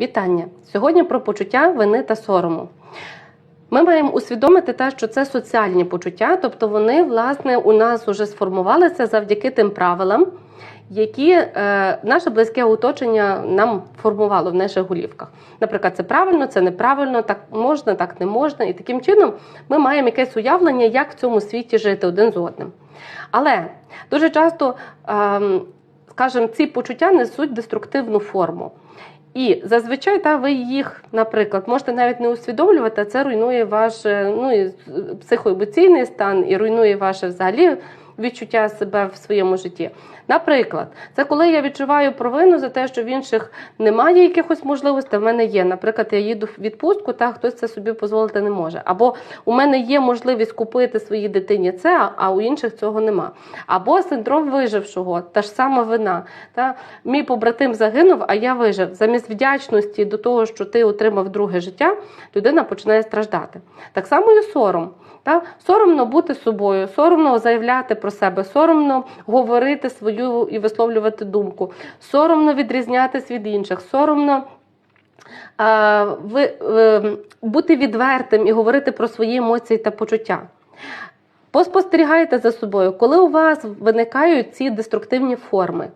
Вітання! Сьогодні про почуття вини та сорому. Ми маємо усвідомити те, що це соціальні почуття, тобто вони, власне, у нас вже сформувалися завдяки тим правилам, які е, наше близьке оточення нам формувало в наших голівках. Наприклад, це правильно, це неправильно, так можна, так не можна. І таким чином ми маємо якесь уявлення, як в цьому світі жити один з одним. Але дуже часто, ем, скажімо, ці почуття несуть деструктивну форму. І зазвичай та ви їх, наприклад, можете навіть не усвідомлювати, а це руйнує ваш е, ну, психоемоційний стан і руйнує ваше взагалі відчуття себе в своєму житті. Наприклад, це коли я відчуваю провину за те, що в інших немає якихось можливостей, в мене є. Наприклад, я їду в відпустку, та хтось це собі дозволити не може. Або у мене є можливість купити своїй дитині це, а у інших цього нема. Або синдром вижившого, та ж сама вина. Та мій побратим загинув, а я вижив. Замість вдячності до того, що ти отримав друге життя, людина починає страждати. Так само і сором. Та? Соромно бути собою, соромно заявляти про себе, соромно говорити свою і висловлювати думку, соромно відрізнятись від інших, соромно. ви, е, бути відвертим і говорити про свої емоції та почуття. Поспостерігайте за собою, коли у вас виникають ці деструктивні форми,